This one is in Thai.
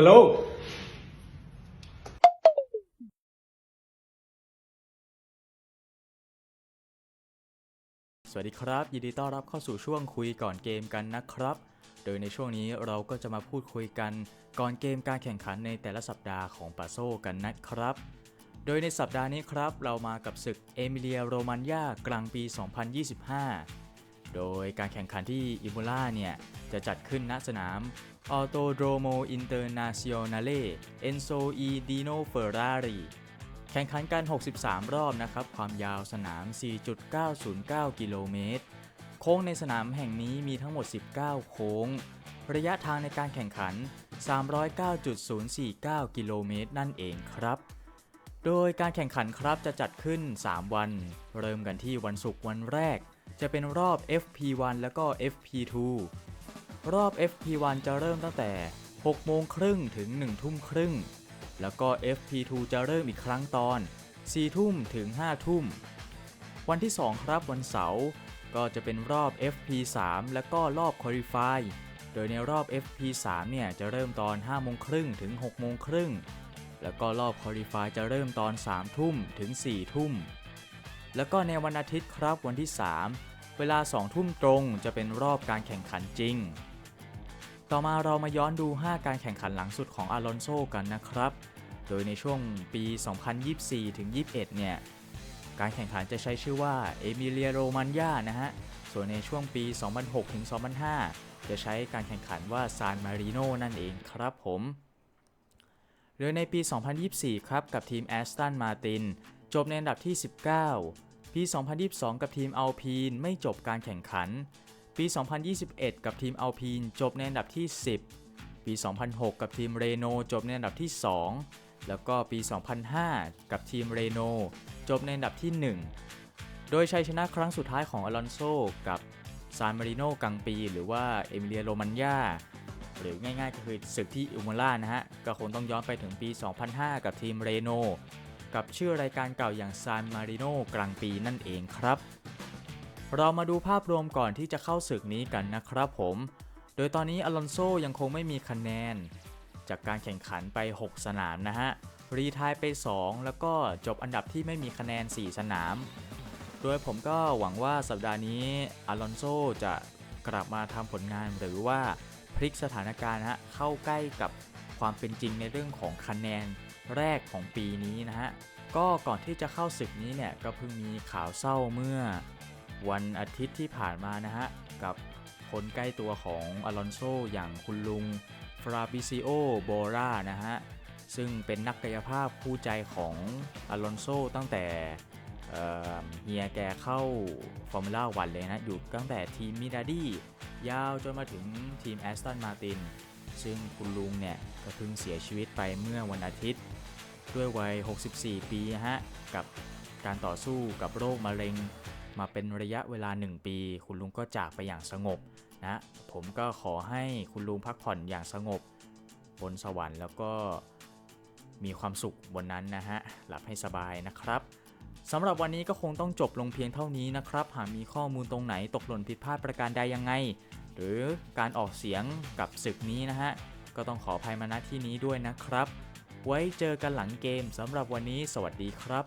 Hello สวัสดีครับ ยินดีต้อนรับเข้าสู่ช่วงคุยก่อนเกมกันนะครับ โดยในช่วงนี้เราก็จะมาพูดคุยกันก่อนเกมการแข่งขันในแต่ละสัปดาห์ของปาโซกันนะครับ โดยในสัปดาห์นี้ครับ เรามากับศึกเอมิเลียโรมันยากลางปี 2025 โดยการแข่งขันที่อิมูล่าเนี่ย จะจัดขึ้นณสนามออโตโดโมอินเตอร์นาซิโอนาเลเอนโซอีดิโนเฟอร์รารีแข่งขันกัน 63 รอบนะครับ ความยาวสนาม 4.909 กิโลเมตร โค้งในสนามแห่งนี้มีทั้งหมด 19 โค้ง ระยะทางในการแข่งขัน 309.049 กิโลเมตรนั่นเองครับโดยการแข่งขันครับจะจัดขึ้น 3 วัน เริ่มกันที่วันศุกร์วันแรก จะเป็นรอบ FP1 แล้วก็ FP2 รอบ FP1 จะเริ่มตั้งแต่ 6 โมงครึ่งถึง 1 ทุ่มครึ่ง แล้วก็ FP2 จะเริ่มอีกครั้งตอน 4 ทุ่มถึง 5 ทุ่ม วันที่ 2 ครับวันเสาร์ก็จะเป็นรอบ FP3 แล้วก็รอบ Qualify โดยในรอบ FP3 เนี่ยจะเริ่มตอน 5 โมงครึ่งถึง 6 โมงครึ่ง แล้วก็รอบ Qualify จะเริ่มตอน 3 ทุ่มถึง 4 ทุ่ม แล้วก็ในวันอาทิตย์ครับวันที่ 3 เวลา 2 ทุ่มตรงจะเป็นรอบการแข่งขันจริง ต่อมาเรามาย้อนดู 5 การแข่งขันหลังสุดของอาลอนโซกันนะครับ โดยในช่วงปี 2024 ถึง 21 เนี่ย การแข่งขันจะใช้ชื่อว่าเอมิเลียโรมันยานะฮะ ส่วนในช่วงปี 2006 ถึง 2005 จะใช้การแข่งขันว่าซานมาริโนนั่นเองครับผมโดยในปี 2024 ครับ กับทีมแอสตันมาติน จบในอันดับที่ 19 ปี 2022 กับทีมอัลพีนไม่จบการแข่งขัน ปี 2021 กับทีมอัลพีนจบในอันดับที่ 10 ปี 2006 กับทีมเรโนจบในอันดับที่ 2 แล้วก็ปี 2005 กับทีมเรโนจบในอันดับที่ 1 โดยชัยชนะครั้งสุดท้ายของอลอนโซกับซานมาริโนกังปี หรือว่าเอมิเลียโรมันยาหรือง่ายๆก็คือศึกที่อุมล่านะฮะ ก็คงต้องย้อนไปถึงปี 2005 กับทีมเรโน กับชื่อรายการเก่าอย่างซานมาริโนกลางปีนั่นเองครับ เรามาดูภาพรวมก่อนที่จะเข้าศึกนี้กันนะครับผม โดยตอนนี้อลอนโซยังคงไม่มีคะแนน จากการแข่งขันไป 6 สนามนะฮะ รีทายไป 2 แล้วก็จบอันดับที่ไม่มีคะแนน 4 สนาม โดยผมก็หวังว่าสัปดาห์นี้อลอนโซจะกลับมาทำผลงานหรือว่าพลิกสถานการณ์ฮะเข้าใกล้กับ ความเป็นจริงในเรื่องของคะแนนแรกของปีนี้นะฮะ ก็ก่อนที่จะเข้าศึกนี้เนี่ยก็เพิ่งมีข่าวเศร้าเมื่อวันอาทิตย์ที่ผ่านมานะฮะ กับคนใกล้ตัวของอลอนโซอย่างคุณลุงฟราบิซิโอโบรานะฮะ ซึ่งเป็นนักกายภาพคู่ใจของอลอนโซตั้งแต่เฮียแกเข้าฟอร์มูล่าวันเลยนะ อยู่ตั้งแต่ทีมมิดาดี้ยาวจนมาถึงทีมแอสตันมาติน ซึ่งคุณลุงเนี่ยก็เพิ่งเสียชีวิตไปเมื่อวันอาทิตย์ ด้วยวัย 64 ปีฮะ กับการต่อสู้กับโรคมะเร็ง มาเป็นระยะเวลา 1 ปี คุณลุงก็จากไปอย่างสงบนะผมก็ขอให้คุณลุงพักผ่อนอย่างสงบบนสวรรค์แล้วก็มีความสุขบนนั้นนะฮะ หลับให้สบายนะครับสำหรับวันนี้ก็คงต้องจบลงเพียงเท่านี้นะครับ หากมีข้อมูลตรงไหนตกหล่นผิดพลาดประการใดยังไง หรือการออกเสียงกับศึกนี้นะฮะ ก็ต้องขออภัยมาณที่นี้ด้วยนะครับ ไว้เจอกันหลังเกมสำหรับวันนี้ สวัสดีครับ